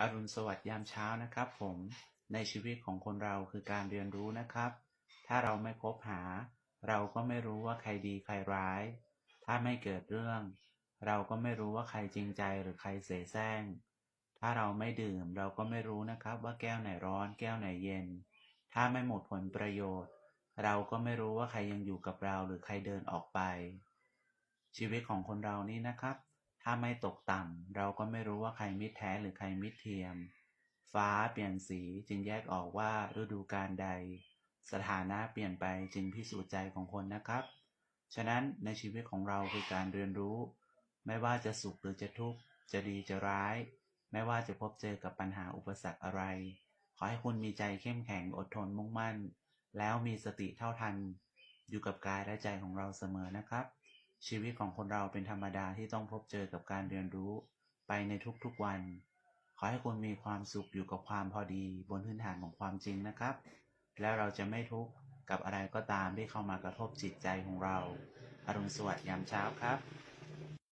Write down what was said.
อรุณสวัสดิ์ยามเช้านะครับผมในชีวิตของคนเราคือการเรียนรู้นะครับ ถ้าเราไม่คบหา เราก็ไม่รู้ว่าใครดีใครร้าย ถ้าไม่เกิดเรื่อง เราก็ไม่รู้ว่าใครจริงใจหรือใครเสแสร้ง ถ้าเราไม่ดื่มเราก็ไม่รู้นะครับว่าแก้วไหนร้อนแก้วไหนเย็น ถ้าไม่หมดผลประโยชน์ เราก็ไม่รู้ว่าใครยังอยู่กับเราหรือใครเดินออกไป ชีวิตของคนเรานี่นะครับ ถ้าไม่ตกต่ำ เราก็ไม่รู้ว่าใครมิตรแท้หรือใครมิตรเทียม ฟ้าเปลี่ยนสีจึงแยกออกว่าฤดูกาลใด สถานะเปลี่ยนไปจึงพิสูจน์ใจของคนนะครับ ฉะนั้นในชีวิตของเราคือการเรียนรู้ ไม่ว่าจะสุขหรือจะทุกข์ จะดีจะร้าย ไม่ว่าจะพบเจอกับปัญหาอุปสรรคอะไร ขอให้คุณมีใจเข้มแข็งอดทนมุ่งมั่น แล้วมีสติเท่าทัน อยู่กับกายและใจของเราเสมอนะครับ ชีวิตของคนเราเป็นธรรมดาที่ต้องพบเจอกับการเรียนรู้ไปในทุกๆวัน ขอให้คุณมีความสุขอยู่กับความพอดีบนพื้นฐานของความจริงนะครับ แล้วเราจะไม่ทุกข์กับอะไรก็ตามที่เข้ามากระทบจิตใจของเราอรุณสวัสดิ์ยามเช้าครับ